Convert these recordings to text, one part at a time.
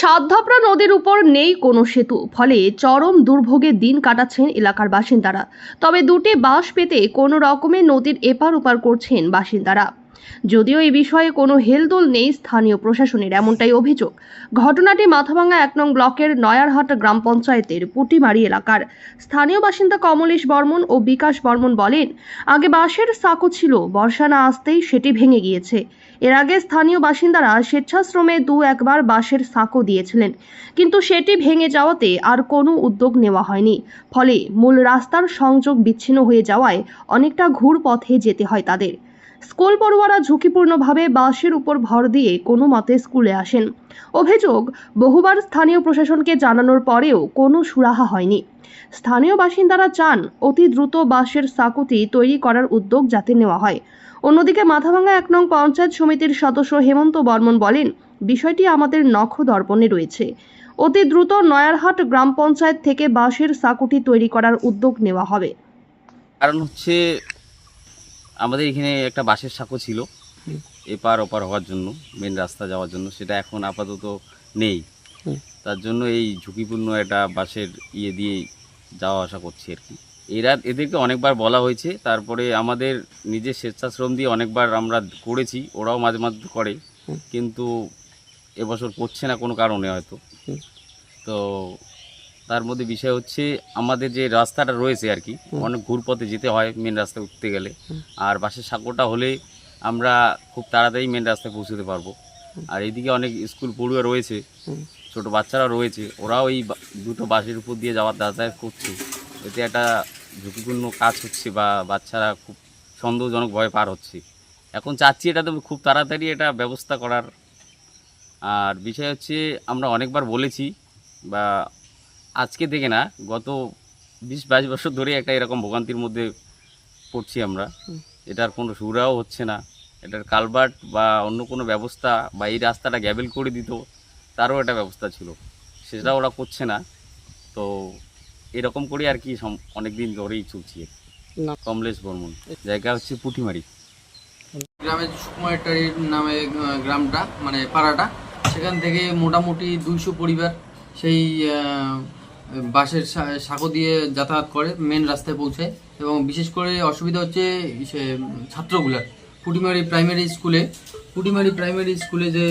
সাতধাপড়া নদীর উপর নেই কোনো সেতু। ফলে চরম দুর্ভোগে দিন কাটাচ্ছেন এলাকার বাসিন্দারা। তবে দুটি বাস পেতে কোনো রকমে নদীর এপার ওপার করছেন বাসিন্দারা। যদিও এই বিষয়ে কোনো হেলদোল নেই স্থানীয় প্রশাসনের এমনটাই অভিযোগ। ঘটনাটি মাথাভাঙ্গা এক নং ব্লকের নয়ারহাট গ্রাম পঞ্চায়েতের পুটিমারি এলাকার। স্থানীয় বাসিন্দা কমলেশ বর্মন ও বিকাশ বর্মন বলেন, আগে বাঁশের সাঁকো ছিল, বর্ষা না আসতেই সেটি ভেঙে গিয়েছে। এর আগে স্থানীয় বাসিন্দারা স্বেচ্ছাশ্রমে দু একবার বাঁশের সাঁকো দিয়েছিলেন, কিন্তু সেটি ভেঙে যাওয়াতে আর কোনো উদ্যোগ নেওয়া হয়নি। ফলে মূল রাস্তার সংযোগ বিচ্ছিন্ন হয়ে যাওয়ায় অনেকটা ঘুর পথে যেতে হয় তাদের। স্কুল পড়ুয়ারা ঝুঁকিপূর্ণভাবে বাসের উপর ভর দিয়ে কোনো মতে স্কুলে আসেন। অভিযোগ, বহুবার স্থানীয় প্রশাসনকে জানানোর পরেও কোনো সুরাহা হয়নি। স্থানীয় বাসিন্দারা চান অতি দ্রুত বাঁশের সাকুতি তৈরি করার উদ্যোগ যাতে নেওয়া হয়। অন্যদিকে মাথাভাঙ্গা এক নং পঞ্চায়েত সমিতির সদস্য হেমন্ত বর্মন বলেন, বিষয়টি আমাদের নখ দর্পণে রয়েছে। অতি দ্রুত নয়ারহাট গ্রাম পঞ্চায়েত থেকে বাঁশের সাকুটি তৈরি করার উদ্যোগ নেওয়া হবে। কারণ হচ্ছে আমাদের এখানে একটা বাসের সাঁকো ছিল। এপার ওপার হওয়ার জন্য মেন রাস্তা যাওয়ার জন্য। সেটা এখন আপাতত নেই। তার জন্য এই ঝুঁকিপূর্ণ একটা বাসের ইয়ে দিয়ে যাওয়া আসা করছি আর কি। এরা এদেরকে অনেকবার বলা হয়েছে। তারপরে আমাদের নিজের স্বেচ্ছাশ্রম দিয়ে অনেকবার আমরা করেছি। ওরাও মাঝে মাঝে করে। কিন্তু এবছর করছে না কোনো কারণে হয়তো। তো তার মধ্যে বিষয় হচ্ছে আমাদের যে রাস্তাটা রয়েছে আর কি। অনেক ঘুরপথে যেতে হয় মেন রাস্তায় উঠতে গেলে। আর বাসের সাঁকোটা হলে আমরা খুব তাড়াতাড়ি মেন রাস্তায় পৌঁছতে পারব। আর এইদিকে অনেক স্কুল পড়ুয়া রয়েছে। ছোট বাচ্চারা রয়েছে ওরাও এই দুটো বাসের উপর দিয়ে যাওয়ার যাতায়াত করছে। এতে একটা ঝুঁকিপূর্ণ কাজ হচ্ছে বা বাচ্চারা খুব সন্দেহজনক ভয় পার হচ্ছে। এখন চাচ্ছি এটা তো খুব তাড়াতাড়ি এটা ব্যবস্থা করার। আর বিষয় হচ্ছে আমরা অনেকবার বলেছি বা আজকে থেকে না গত বিশ বাইশ বছর ধরে একটা এরকম ভোগান্তির মধ্যে পড়ছি আমরা। হুম। এটার কোনো সুরাও হচ্ছে না। এটার কালভার্ট বা অন্য কোনো ব্যবস্থা বা এই রাস্তাটা গ্যাবেল করে দিত তারও একটা ব্যবস্থা ছিল। সেটা ওরা করছে না। তো এরকম করে আর কি অনেক দিন ধরেই চলছি। কমলেশ বর্মন। জায়গা হচ্ছে পুঁটিমারি। গ্রামের সুকুমারটারির নামে গ্রামটা মানে পাড়াটা। সেখান থেকে মোটামুটি দুইশো পরিবার সেই বাসের সাঁকো দিয়ে যাতায়াত করে মেন রাস্তায় পৌঁছায় এবং বিশেষ করে অসুবিধা হচ্ছে সে ছাত্রগুলার। পুটিমারি প্রাইমারি স্কুলে পুটিমারি প্রাইমারি স্কুলে যে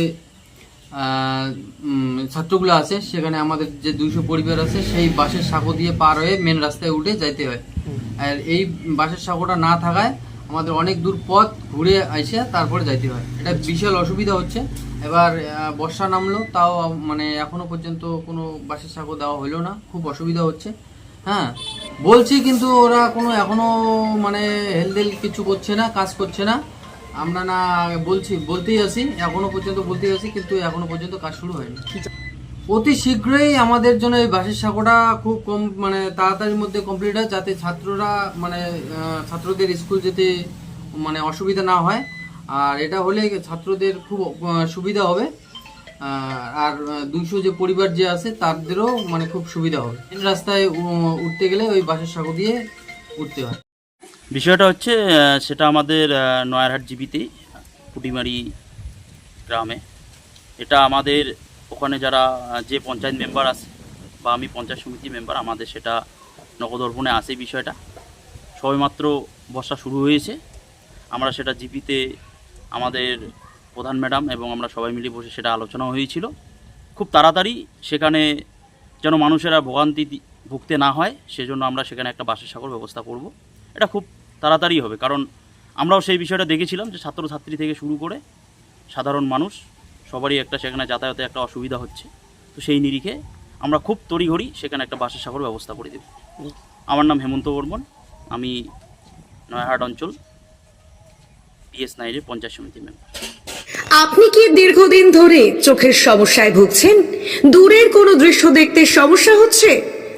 ছাত্রগুলো আছে সেখানে আমাদের যে দুইশো পরিবার আছে সেই বাসের সাঁকো দিয়ে পার হয়ে মেন রাস্তায় উঠে যাইতে হয়। আর এই বাসের সাঁকোটা না থাকায় আমাদের অনেক দূর পথ ঘুরে আইসে তারপরে যাইতে হয়। এটা বিশাল অসুবিধা হচ্ছে। এবার বর্ষা নামলো, তাও মানে এখনও পর্যন্ত কোনো বাসের সাঁকো দেওয়া হলো না। খুব অসুবিধা হচ্ছে। হ্যাঁ বলছি কিন্তু ওরা কোনো এখনও মানে হেলদেল কিছু করছে না, কাজ করছে না। আমরা না বলছি, বলতেই আসি, এখনও পর্যন্ত বলতেই আসি, কিন্তু এখনও পর্যন্ত কাজ শুরু হয়নি। অতি শীঘ্রই আমাদের জন্য এই বাসের সাঁকোটা খুব কম মানে তাড়াতাড়ির মধ্যে কমপ্লিট হয় যাতে ছাত্ররা মানে ছাত্রদের স্কুল যেতে মানে অসুবিধা না হয়। আর এটা হলে ছাত্রদের খুব সুবিধা হবে। আর দুইশো যে পরিবার যে আছে তাদেরও মানে খুব সুবিধা হবে। রাস্তায় উঠতে গেলে ওই বাসের সাঁকো দিয়ে উঠতে হয়। বিষয়টা হচ্ছে সেটা আমাদের নয়ারহাট জিবিতেই পুটিমারি গ্রামে। এটা আমাদের ওখানে যারা যে পঞ্চায়েত মেম্বার আছে বা আমি পঞ্চায়েত সমিতি মেম্বার আমাদের সেটা নগদর্পণে আসে বিষয়টা। সবেমাত্র বর্ষা শুরু হয়েছে। আমরা সেটা জিপিতে আমাদের প্রধান ম্যাডাম এবং আমরা সবাই মিলে বসে সেটা আলোচনা হয়েছিল। খুব তাড়াতাড়ি সেখানে যেন মানুষেরা ভোগান্তি ভুগতে না হয়, সেজন্য আমরা সেখানে একটা বাসের সাগর ব্যবস্থা করব। এটা খুব তাড়াতাড়ি হবে, কারণ আমরাও সেই বিষয়টা দেখেছিলাম যে ছাত্রছাত্রী থেকে শুরু করে সাধারণ মানুষ সবারই একটা সেখানে যাতায়াতে একটা অসুবিধা হচ্ছে। তো সেই নিরিখে আমরা খুব তড়িঘড়ি সেখানে একটা বাসের সাগর ব্যবস্থা করে দেব। আমার নাম হেমন্ত বর্মন, আমি নয়াহাট অঞ্চল পিএস নাইনের পঞ্চায়েত সমিতি মেম্বার আপনি কি দীর্ঘদিন ধরে চোখের সমস্যায় ভুগছেন? দূরের কোনো দৃশ্য দেখতে সমস্যা হচ্ছে?